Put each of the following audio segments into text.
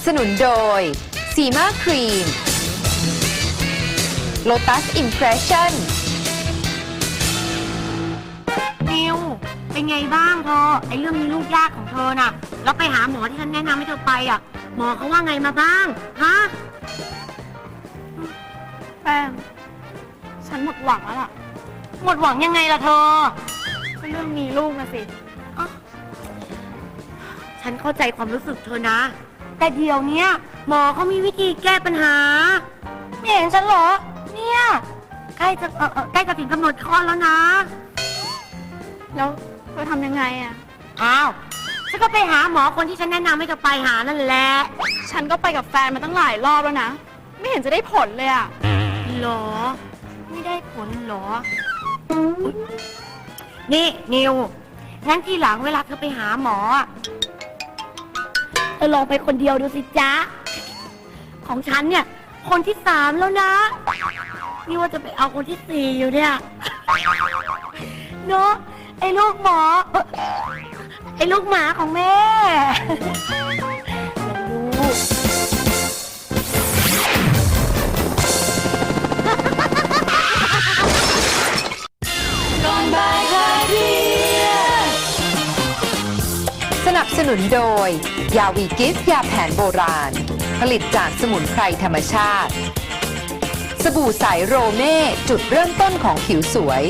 บสนุนโดยสีมาครีม Lotus Impression นิวเป็นไงบ้างเธอไอ้เรื่องมีลูกยากของเธอน่ะ แล้วไปหาหมอที่ฉันแนะนำให้เธอไปอะ หมอเขาว่าไงมาบ้างฮะแป้งฉันหมดหวังแล้วล่ะ หมดหวังยังไงล่ะเธอก็เรื่องมีลูกนะสิ ฉันเข้าใจความรู้สึกเธอนะ แต่เดี๋ยวเนี้ยหมอเขามีวิธีแก้ปัญหา ไม่เห็นฉันเหรอ เนี่ยใกล้จะเออเออใกล้จะถึงกำหนดคลอดแล้วนะ แล้วเธอทำยังไงอะอ้าวฉันก็ไปหาหมอคนที่ฉันแนะนำให้เธอไปหานั่นแหละฉันก็ไปกับแฟนมาตั้งหลายรอบแล้วนะ ไม่เห็นจะได้ผลเลยอะหรอ ไม่ได้ผลหรอ นี่นิวงั้นทีหลังเวลาเธอไปหาหมออะเธอลองไปคนเดียวดูสิจ๊ะ ของฉันเนี่ย คนที่สามแล้วนะ นี่ว่าจะไปเอาคนที่สี่อยู่เนี่ย เนาะไอ้ลูกหมอเอ้อไอ้ลูกหมาของแม่ สนุนโดย ยาวีกิฟยาแผนโบราณ ผลิตจากสมุนไพรธรรมชาติ สบู่ใสโรเม่จุดเริ่มต้นของผิวสวย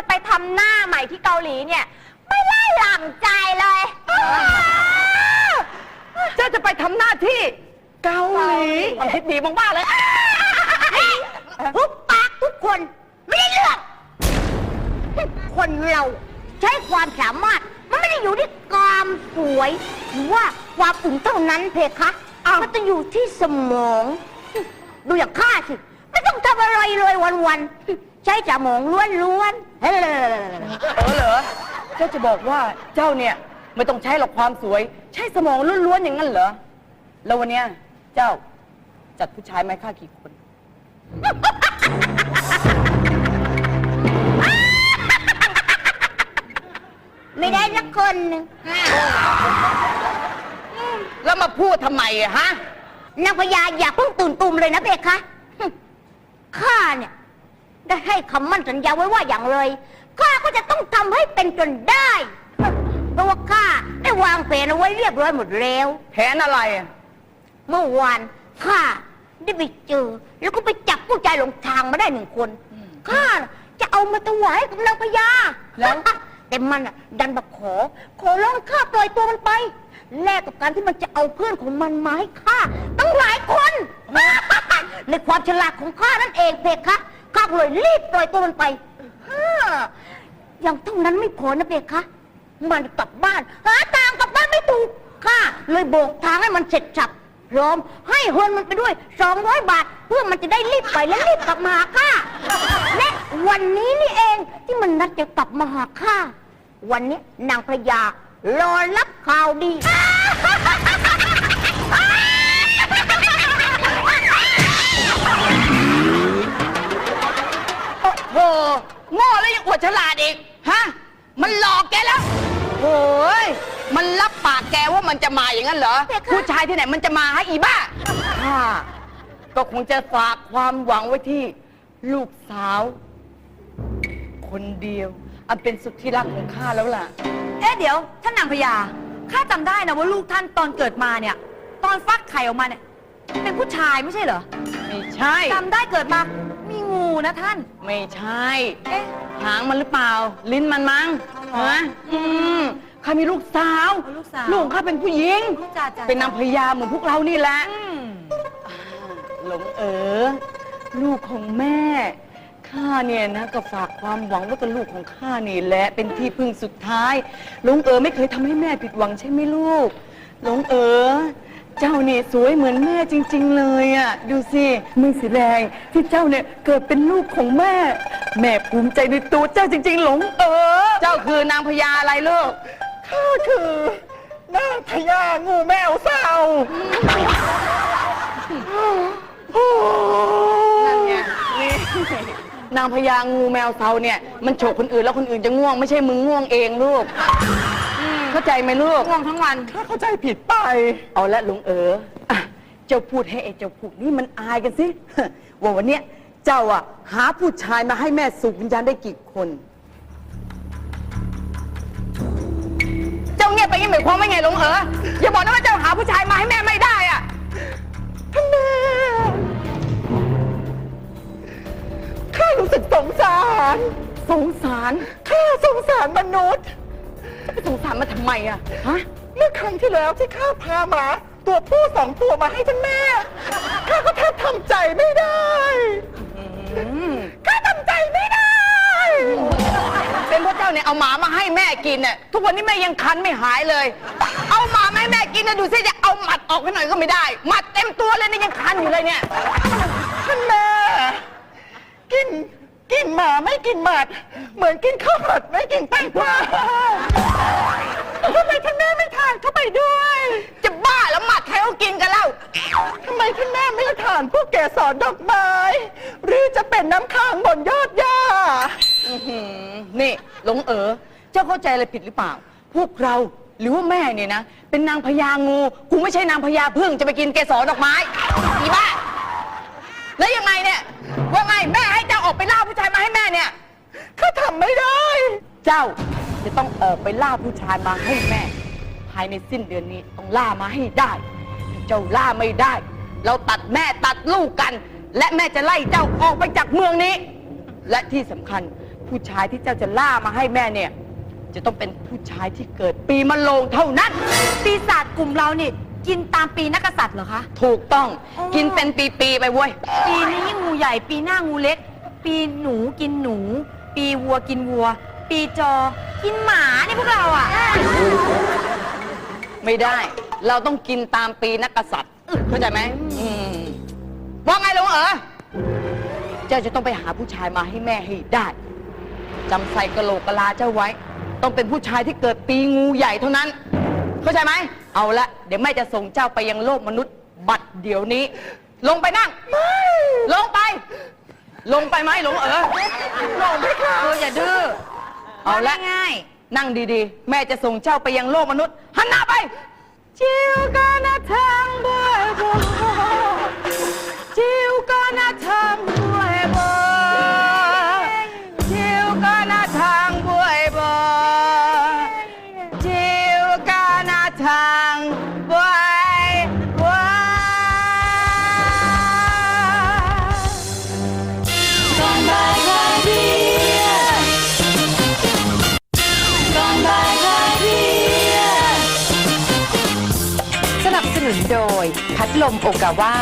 จะไปทำหน้าใหม่ที่เกาหลีเนี่ย ไม่ได้หลังใจเลยเจ้าจะไปทำหน้าที่เกาหลีความคิดดีมากๆเลยทุกปากทุกคนไม่ได้เรื่องคนเราใช้ความสามารถ มันไม่ได้อยู่ที่ความสวย หรือว่าความอุ่นเท่านั้นเพคะมันจะอยู่ที่สมอง ดูอย่างข้าสิ ไม่ต้องทำอะไรเลยวันๆ ใช้สมองล้วนๆ เฮ้ยเออเหรอเจ้าจะบอกว่าเจ้าเนี่ยไม่ต้องใช้หรอกความสวย ใช้สมองล้วนๆอย่างนั้นเหรอ แล้ววันเนี้ยเจ้าจัดผู้ชายไหมข้ากี่คน ไม่ได้สักคนหนึ่งแล้วมาพูดทำไมอะฮะ นางพญาอย่าเพิ่งตื่นตูมเลยนะเพคะ ข้าเนี่ย ได้ให้คำมั่นสัญญาไว้ว่าอย่างไรข้าก็จะต้องทำให้เป็นจนได้เพราะว่าข้าได้วางแผนเอาไว้เรียบร้อยหมดแล้ว แผนอะไรอะเมื่อวานข้าได้ไปเจอ แล้วก็ไปจับผู้ชายหลงทางมาได้หนึ่งคนข้าน่ะจะเอามาถวายกับนางพญาแล้วแต่มันอะดันมาขอ ขอร้องให้ข้าปล่อยตัวมันไป แลกกับการที่มันจะเอาเพื่อนของมันมาให้ข้าตั้งหลายคน ในความฉลาดของข้านั่นเองเพคะ ข้าก็เลยรีบปล่อยตัวมันไปฮ่ายังเท่านั้นไม่พอนะเพคะ มันกลับบ้านหาทางกลับบ้านไม่ถูกข้าเลยโบกทางให้มันเสร็จสับพร้อมให้เฮินมันไปด้วย 200 บาท เพื่อมันจะได้รีบไปและรีบกลับมาหาข้าและวันนี้นี่เองที่มันนัดจะกลับมาหาข้าวันนี้นางพญารอรับข่าวดี ฉลาดอีก ฮะ มันหลอกแกแล้วโอ้ยมันรับปากแกว่ามันจะมาอย่างนั้นเหรอผู้ชายที่ไหนมันจะมาให้อีบ้าข้าก็คงจะฝากความหวังไว้ที่ลูกสาว คนเดียว อันเป็นสุดที่รักของข้าแล้วล่ะ เอ๊ะเดี๋ยวท่านนางพญาข้าจำได้นะว่าลูกท่านตอนเกิดมาเนี่ย ตอนฟักไข่ออกมาเนี่ย เป็นผู้ชายไม่ใช่เหรอไม่ใช่ จำได้เกิดมามี งูนะท่าน ไม่ใช่เอ๊ะ หางมันหรือเปล่า ลิ้นมันมั้งฮะอืมข้ามีลูกสาว ลูกสาวลูกข้าเป็นผู้หญิงจ่าจ่าเป็นนางพญาเหมือนพวกเรานี่แหละ อืมหลงเอ๋อลูกของแม่ ข้าเนี่ยนะก็ฝากความหวังไว่ากับลูกของข้านี่แหละเป็นที่พึ่งสุดท้ายหลงเอ๋อไม่เคยทำให้แม่ผิดหวังใช่ไหมลูกหลงเอ๋อ เจ้านี่สวยเหมือนแม่จริง ๆ เลยอะ ดูสิไม่เสียแรงที่เจ้าเนี่ยเกิดเป็นลูกของแม่ แม่ภูมิใจในตัวเจ้าจริง ๆ หลงเอ๋อเจ้าคือนางพญาอะไรลูก ข้าคือ นางพญางูแมวเศร้านั่นไงนี่นางพญางูแมวเซาเนี่ย มันฉกคนอื่นแล้วคนอื่นจะง่วงไม่ใช่มึงง่วงเองลูก เข้าใจไหมลูก ง่วงทั้งวันข้าเข้าใจผิดไป เอาละลุงเอ๋ออะเจ้าพูดให้ไอ้เจ้าพูดนี่มันอายกันสิ ว่าวันเนี้ยเจ้าอะ หาผู้ชายมาให้แม่สูบวิญญาณได้กี่คน เจ้าเงียบไปยังหมายความว่าไงลุงเอ๋ออย่าบอกนะว่าเจ้าหาผู้ชายมาให้แม่ไม่ได้อะท่านแม่ข้ารู้สึกสงสาร สงสาร ข้าสงสารมนุษย์ สงสารมาทำไมอะฮะ เมื่อครั้งที่แล้วที่ข้าพาหมา ตัวผู้สองตัวมาให้ท่านแม่ข้าก็แทบทำใจไม่ได้ข้าทำใจไม่ได้ เป็นเพราะเจ้าเนี่ยเอาหมามาให้แม่กินเนี่ยทุกวันนี้แม่ยังคันไม่หายเลย เอาหมามาให้แม่กินนะดูสิจะเอาหมัดออกให้หน่อยก็ไม่ได้หมัดเต็มตัวเลยเนี่ยยังคันอยู่เลยเนี่ย ท่านแม่กิน กินหมาไม่กินหมัดเหมือนกินข้าวผัดไม่กินแตงกวาทำไมท่านแม่ไม่ทานเข้าไปด้วย จะบ้าแล้วหมัดใครเขากินกันแล้วทำไมท่านแม่ไม่ทานพวกแกสอนดอกไม้หรือจะเป็นน้ำค้างบนยอดหญ้าอื้อหือนี่หลงเอ๋อเจ้าเข้าใจอะไรผิดหรือเปล่า พวกเราหรือว่าแม่เนี่ยนะ เป็นนางพญางู กูไม่ใช่นางพญาพึ่งจะไปกินเกสรดอกไม้อีบ้า แล้วยังไงเนี่ยว่าไงแม่ให้เจ้าออกไปล่าผู้ชายมาให้แม่เนี่ยข้าทำไม่ได้ เจ้าจะต้องออกไปล่าผู้ชายมาให้แม่ ภายในสิ้นเดือนนี้ต้องล่ามาให้ได้ถ้าเจ้าล่าไม่ได้ เราตัดแม่ตัดลูกกัน และแม่จะไล่เจ้าออกไปจากเมืองนี้ และที่สำคัญผู้ชายที่เจ้าจะล่ามาให้แม่เนี่ย จะต้องเป็นผู้ชายที่เกิดปีมะโรงเท่านั้น ปีศาจกลุ่มเรานี่ กินตามปีนักกษัตริย์เหรอคะ ถูกต้องอ๋อ กินเป็นปี ๆ ไปเว้ย ปีนี้งูใหญ่ปีหน้างูเล็ก ปีหนูกินหนู ปีวัวกินวัว ปีจอ กินหมานี่พวกเราอะไม่ได้ เราต้องกินตามปีนักกษัตริย์เข้าใจไหมอืมว่าไงลุงเอ๋อเจ้าจะต้องไปหาผู้ชายมาให้แม่ให้ได้จำใส่กะโหลกกะลาเจ้าไว้ ต้องเป็นผู้ชายที่เกิดปีงูใหญ่เท่านั้น เข้าใจไหม เอาละ เดี๋ยวแม่จะส่งเจ้าไปยังโลกมนุษย์ บัดเดี๋ยวนี้ ลงไปนั่ง ลงไป ลงไปไหมหลงเอ๋อลงไปค่ะเอออย่าดื้อ เอาละ ง่ายนั่งดีๆ แม่จะส่งเจ้าไปยังโลกมนุษย์ หันหน้าไป จิวก็นาทางบ่อยบ่จิวก็นาทา โดย พัดลมโอกาวา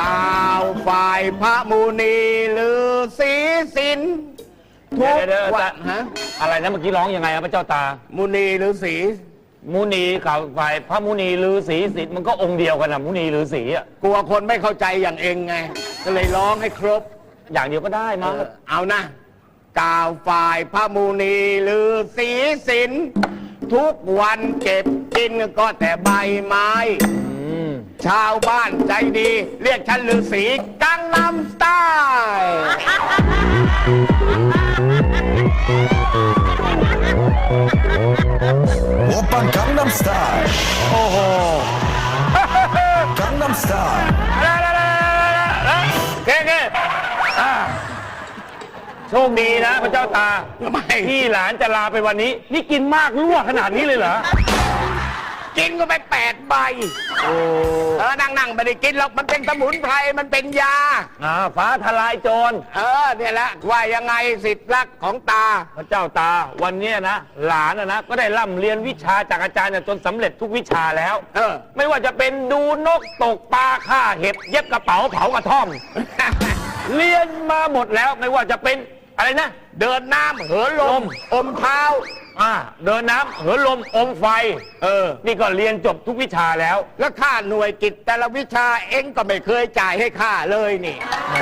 ตาวฝ่ายพระมุนีหรือสีสินทุเดี๋ยวกเดี๋ยววัแต่นฮะอะไรนะเมื่อกี้ร้องยังไงครับพระเจ้าตา มุนีหรือสีมุนีข่าวฝ่ายพระมุนีฤาษีสิทธิ์มันก็องค์เดียวกันนะมุนีฤาษีอะกลัวคนไม่เข้าใจอย่างเองไง ก็เลยร้องให้ครบ อย่างเดียวก็ได้เอมั้งอเอานะ กล่าวฝ่ายพระมูนีหรือสีสิน ทุกวันเก็บกินก็แต่ใบไม้ ชาวบ้านใจดี เรียกฉันลือสีกังนำสไตล์โอปังกังนำสไตล์โอ้โหกังนำสไตล์เก่งๆ โชคดีนะพระเจ้าตาทำไม ที่หลานจะลาไปวันนี้ นี่กินมากรั่วขนาดนี้เลยเหรอ กินก็ไปแปดใบเออนั่งนั่งๆไม่ได้กินหรอกมันเป็นสมุนไพรมันเป็นยาอ่าฟ้าทลายโจร เออเนี่ยแหละว่ายังไงสิทธิ์รักของตา พระเจ้าตาวันเนี้ยนะ หลานนะนะก็ได้ร่ำเรียนวิชาจากอาจารย์เนี่ยจนสำเร็จทุกวิชาแล้ว เออ ไม่ว่าจะเป็นดูนกตกปลาฆ่าเห็บเย็บกระเป๋าเผากระท่อม เรียนมาหมดแล้วไม่ว่าจะเป็น อะไรนะ เดินน้ำเหินลม อมเท้าอ่าเดินน้ำเหินลมอมไฟ เออ นี่ก็เรียนจบทุกวิชาแล้ว แล้วค่าหน่วยกิจแต่ละวิชาเองก็ไม่เคยจ่ายให้ข้าเลยนี่ แหม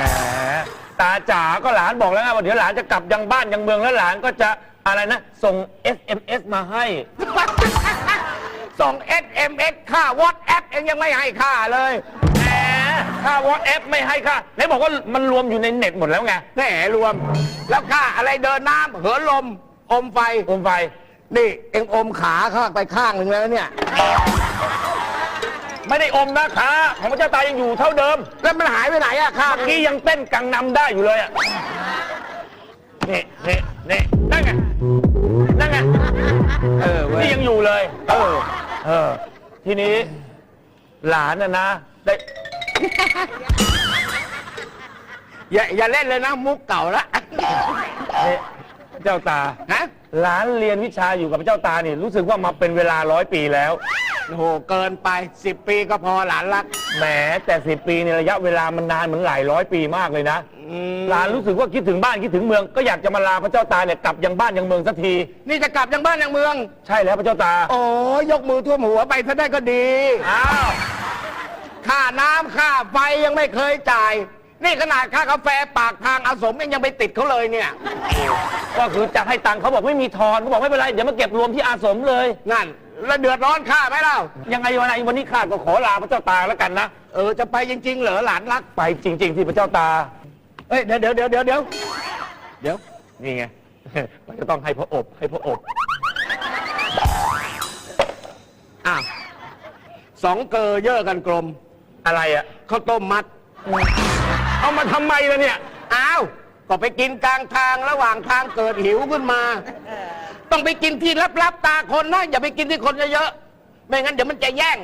ตาจ๋าก็หลานบอกแล้วไงว่าเดี๋ยวหลานจะกลับยังบ้านยังเมืองแล้วหลานก็จะอะไรนะ ส่ง SMS มาให้ ส่ง SMS ค่าวอตแอปเองยังไม่ให้ค่าเลยแหมค่าวอทแอปไม่ให้ค่าไหนบอกว่ามันรวมอยู่ในเน็ตหมดแล้วไงแหมรวม แล้วค่าอะไรเดินน้ำเหินลม อมไฟ โอมไฟ นี่ เองอมขาข้างไปข้างหนึ่งแล้วเนี่ย ไม่ได้อมนะขาของพระเจ้าตายังอยู่เท่าเดิมแล้วมันหายไปไหนอะข้างเมื่อกี้ยังเต้นกังนำได้อยู่เลยอะนี่นี่นี่นั่นไงนั่นไงเออเว้ย นี่ยังอยู่เลย เออเออ ทีนี้ หลานน่ะนะได้อย่าอย่าเล่นเลยนะมุกเก่าละนี่เจ้าตาฮะหลานเรียนวิชาอยู่กับพระเจ้าตาเนี่ยรู้สึกว่ามาเป็นเวลาร้อยปีแล้ว โอ้โหเกินไปสิบปีก็พอหลานรัก แหมแต่สิปีในยระยะเวลามันนานเหมือนหลายร้อยปีมากเลยนะอืม หลานรู้สึกว่าคิดถึงบ้านคิดถึงเมืองก็อยากจะมาลาพระเจ้าตาเนี่ยกลับยังบ้านยังเมืองสักที นี่จะกลับยังบ้านยังเมือง ใช่แล้วพระเจ้าตาโอ้ยกมือท่วมหัวไปถ้าได้ก็ดี อ้าวค่าน้ำค่าไฟยังไม่เคยจ่าย นี่ขนาดค่ากาแฟปากทางอาสมยังยังไปติดเขาเลยเนี่ย ก็คือจะให้ตังค์เขาบอกไม่มีทอนเขาบอกไม่เป็นไรเดี๋ยวมาเก็บรวมที่อาสมเลย นั่น แล้วเดือดร้อนข้าไหมเล่ายังไงวันไหนวันนี้ข้าก็ขอลาพระเจ้าตาแล้วกันนะเออจะไปจริงๆเหรอหลานรักไปจริง ๆ ที่พระเจ้าตาเฮ้ยเดี๋ยวเดี๋ยวเดี๋ยวเดี๋ยวเดี๋ยวเดี๋ยวนี่ไงมันจะต้องให้พระอบให้พระอบอ้าวสองเกอเยอะกันกลมอะไรอะข้าวต้มมัด เอามาทำไมล่ะเนี่ยอ้าวก็ไปกินกลางทางระหว่างทางเกิดหิวขึ้นมา ต้องไปกินที่ลับๆตาคนนะ อย่าไปกินที่คนเยอะๆไม่งั้นเดี๋ยวมันจะแย่ง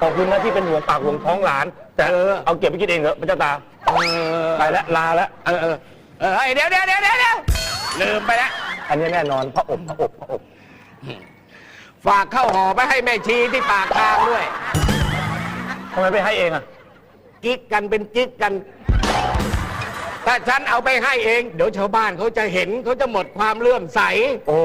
ขอบคุณนะที่เป็นห่วงปากห่วงท้องหลาน แต่เออ เอาเก็บไปกินเองเถอะพระเจ้าตาเออไปแล้วลาแล้วเออเออเออเฮ้ยเดี๋ยวเดี๋ยวเดี๋ยวเดี๋ยวเดี๋ยวลืมไปแล้ว อันนี้แน่นอนพระอบพระอบพระอบฝากเข้าวห่อไปให้แม่ชีที่ปากทางด้วย ทำไมไปให้เองอะ กิ๊กกันเป็นกิ๊กกัน ถ้าฉันเอาไปให้เอง เดี๋ยวชาวบ้านเขาจะเห็นเขาจะหมดความเลื่อมใส โอ้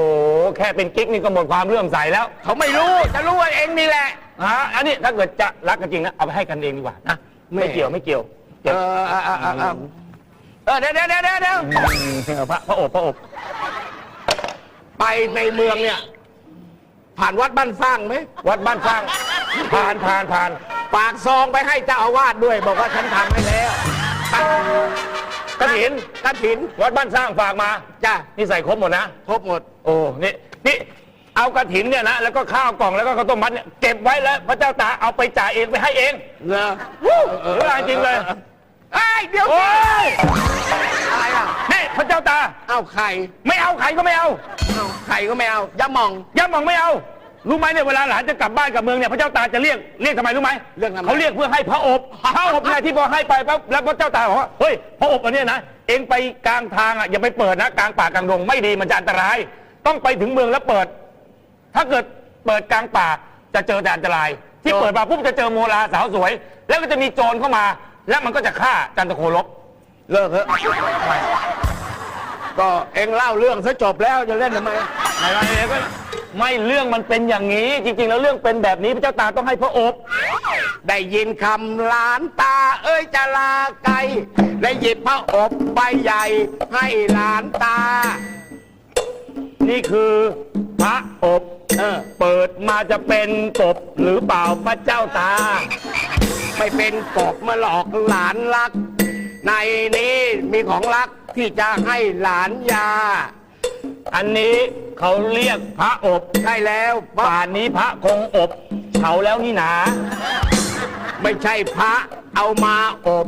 แค่เป็นกิ๊กนี่ก็หมดความเลื่อมใสแล้วเขาไม่รู้จะรู้ว่าเองนี่แหละ ฮะอันนี้ถ้าเกิดจะรักกันจริงนะเอาไปให้กันเองดีกว่านะไม่ ไม่เกี่ยวไม่เกี่ยวเออเออเออเออเออเออเดี๋ยวเดี๋ยวเดี๋ยวเดี๋ยวเดี๋ยวมพระพระอบพระอบไปในเมืองเนี่ย ผ่านวัดบ้านสร้างไหมวัดบ้านสร้างผ่านผ่านผ่าน ฝากซองไปให้เจ้าอาวาสด้วย บอกว่าฉันทำให้แล้ว กระถินกระถินวัดบ้านสร้างฝากมาจ้ะนี่ใส่ครบหมดนะ ครบหมด โอ้นี่นี่เอากระถินเนี่ยนะแล้วก็ข้าวกล่องแล้วก็ข้าวต้มมัดเนี่ยเก็บไว้แล้ว พระเจ้าตาเอาไปจ่ายเองไปให้เองเหรอเออจริงเลยไอ้ยเดี๋ยวโอ้ยอะไรอะนี่พระเจ้าตา เอาไข่ไม่เอาไข่ก็ไม่เอา เอาไข่ก็ไม่เอายาหมองย่าหมองไม่เอา รู้ไหมเนี่ยเวลาหลานจะกลับบ้านกลับเมืองเนี่ยพระเจ้าตาจะเรียกเรียกทำไมรู้ไหมเรียกทำไม เขาเรียกเพื่อให้พระอบพระอบเนี่ยที่พอให้ไปปั๊บแล้วพระเจ้าตาบอกว่าเฮ้ยพระอบอันเนี้ยนะเองไปกลางทางอะอย่าไปเปิดนะกลางป่ากลางดงไม่ดีมันจะอันตราย ต้องไปถึงเมืองแล้วเปิด ถ้าเกิดเปิดกลางป่าจะเจอแต่อันตราย ที่เปิดมาปุ๊บจะเจอโมลาสาวสวย แล้วก็จะมีโจรเข้ามา แล้วมันก็จะฆ่าจันทโคลบเลิกเถอะก็เองเล่าเรื่องซะจบแล้วจะเล่นทำไมไม่ไม่ไม่ ไม่เรื่องมันเป็นอย่างนี้ จริง ๆ แล้วเรื่องเป็นแบบนี้พระเจ้าตาต้องให้พระอบได้ยินคำหลานตา เอ้ยจะลาไกลได้หยิบพระอบใบใหญ่ให้หลานตา นี่คือพระอบเออเปิดมาจะเป็นกบหรือเปล่าพระเจ้าตาไปเป็นกบมาหลอกหลานรัก ในนี้มีของรักที่จะให้หลานยา อันนี้เขาเรียกพระอบใช่แล้วพระป่านนี้พระคงอบเฉาแล้วนี่หนา ไม่ใช่พระเอามาอบ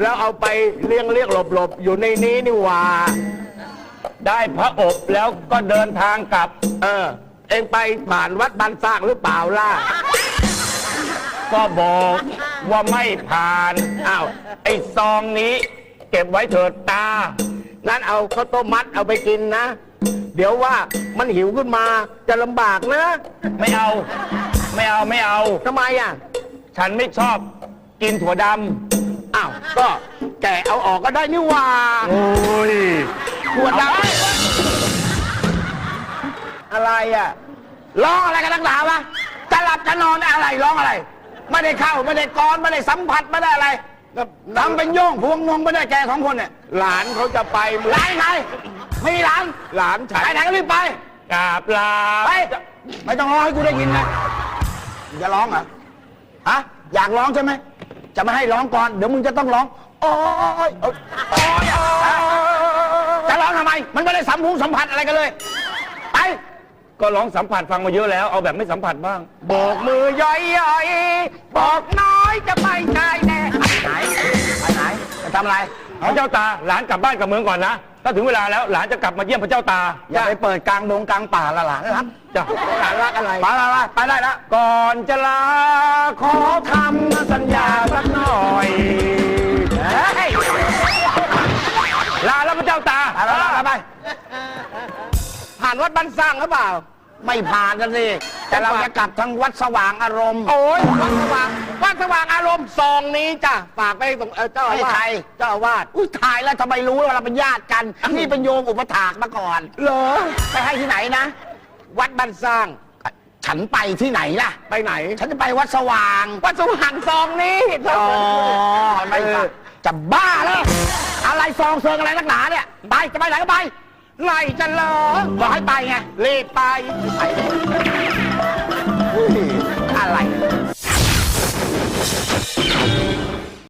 แล้วเอาไปเลี้ยงเลี้ยงหลบหลบๆอยู่ในนี้นี่หว่าได้พระอบแล้วก็เดินทางกลับ เออ เองไปผ่านวัดบันสร้างหรือเปล่าล่ะก็บอกว่าไม่ผ่านอ้าวไอ้ซองนี้ เก็บไว้เถิดตา งั้นเอาข้าวต้มมัดเอาไปกินนะ เดี๋ยวว่ามันหิวขึ้นมาจะลำบากนะไม่เอา ไม่เอาไม่เอา ทำไมอะ ฉันไม่ชอบกินถั่วดอ้าว ก็แกะเอาออกก็ได้นี่หว่าำโอ้ยขวดดำอะไรอะ ร้องอะไรกันนักหนาวะจะหลับจะนอนอะไรร้องอะไร ไม่ได้เข้า ไม่ได้กรอนไม่ได้สัมผัสไม่ได้อะไร ทำเป็นโย่งพวงงงไม่ได้แกสองคนเนี่ยหลานเขาจะไปหลานใครไม่มีหลานหลานฉันไปไหนก็รีบไปกราบลาไปไม่ต้องร้องให้กูได้ยินนะจะร้องเหรอฮะอยากร้องใช่ไหมจะไม่ให้ร้องก่อนเดี๋ยวมึงจะต้องร้องโอ้ยโอ้ยโอ้ยจะร้องทำไม มันไม่ได้สัมผัสสัมผัสอะไรกันเลยไปก็ร้องสัมผัสฟังมาเยอะแล้วเอาแบบไม่สัมผัสบ้างโบกมือย่อยย่อยบอกน้อยจะไปไหนแน่ ไปไหนไปไหนจะทำอะไรพระเจ้าตาหลานกลับบ้านกลับเมืองก่อนนะ ถ้าถึงเวลาแล้วหลานจะกลับมาเยี่ยมพระเจ้าตาอย่าไปเปิดกลางดงกลางป่าละหลานรักจ้ะหลานรักอะไรไปไปไปไปได้แล้วก่อนจะลาขอคำสัญญาสักหน่อยเฮ้ยลาแล้วพระเจ้าตาไปไปไปไปผ่านวัดบ้านสร้างหรือเปล่า ไม่ผ่านกันสิแต่เราจะกลับทางวัดสว่างอารมณ์ โอ้ยวัดสว่างวัดสว่างอารมณ์ซองนี้จ้ะฝากไปส่งเอ่อเจ้าอาวาสเจ้าอาวาสอุ้ยถ่ายแล้วทำไมรู้ว่าเราเป็นญาติกัน นี่เป็นโยมอุปถากมาก่อน เหรอ ไปให้ที่ไหนนะ วัดบ้านสร้างฉันไปที่ไหนล่ะ ไปไหน ฉันจะไปวัดสว่าง วัดสว่างซองนี้อ๋อไม่ค่ะจะบ้าแล้ว อะไรซองเซิงอะไรนักหนาเนี่ย ไป จะไปไหนก็ไป ไล่จะเหรอบอกให้ไปไงรีบไปไปอะไร